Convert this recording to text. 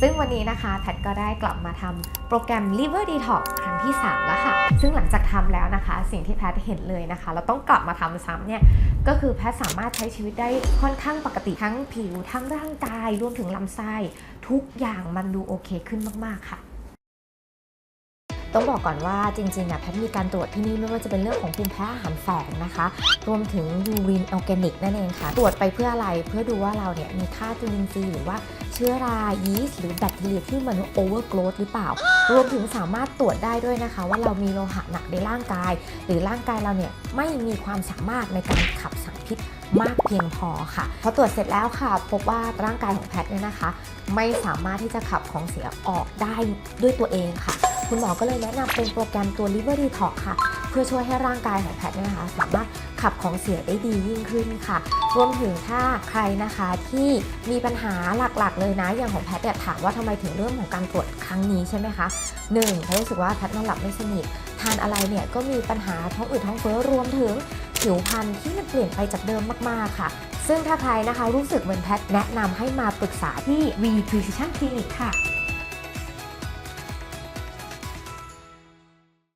ซึ่งวันนี้นะคะแพทก็ได้กลับมาทำโปรแกรม Liver Detox ครั้งที่ 3 แล้วค่ะ ซึ่งหลังจากทำแล้วนะคะ สิ่งที่แพทเห็นเลยนะคะ เราต้องกลับมาทำซ้ำเนี่ย ก็คือแพทสามารถใช้ชีวิตได้ค่อนข้างปกติทั้งผิวทั้งร่างกายรวมถึงลำไส้ ทุกอย่างมันดูโอเคขึ้นมาก ๆ ค่ะ ต้องบอกก่อนว่าจริงๆอะแพทย์มีการตรวจที่นี่ไม่ว่าจะเป็นเรื่องของภูมิแพ้อาหารแฝงนะคะ รวมถึงยูรินออร์แกนิกนั่นเองค่ะ ตรวจไปเพื่ออะไรเพื่อดูว่าเราเนี่ยมีค่าจุลินทรีย์หรือว่าเชื้อรายีสต์หรือแบคทีเรียที่มันโอเวอร์โกรธหรือเปล่า รวมถึงสามารถตรวจได้ด้วยนะคะ ว่าเรามีโลหะหนักในร่างกาย หรือร่างกายเราเนี่ยไม่มีความสามารถในการขับสารพิษมากเพียงพอค่ะพอตรวจเสร็จแล้วค่ะ พบว่าร่างกายของแพทย์เนี่ยนะคะ ไม่สามารถที่จะขับของเสียออกได้ด้วยตัวเองค่ะ คุณหมอก็เลยแนะนำเป็นโปรแกรมตัว Liver Detox ค่ะ เพื่อช่วยให้ร่างกายของแพทย์เนี่ยนะคะ สามารถขับของเสียได้ดียิ่งขึ้นค่ะ รวมถึงถ้าใครนะคะที่มีปัญหาหลักๆ เลยนะอย่างของแพทย์เนี่ยถามว่าทำไมถึงเรื่องของการตรวจครั้งนี้ใช่ไหมคะหนึ่งแพทย์รู้สึกว่าแพทย์นอนหลับไม่สนิททานอะไรเนี่ยก็มีปัญหาท้องอืดท้องเฟ้อรวมถึงผิวพรรณที่มันเปลี่ยนไปจากเดิมมากๆค่ะ ซึ่งถ้าใครนะคะรู้สึกเหมือนแพทย์แนะนำให้มาปรึกษาที่ V Precision Clinic ค่ะ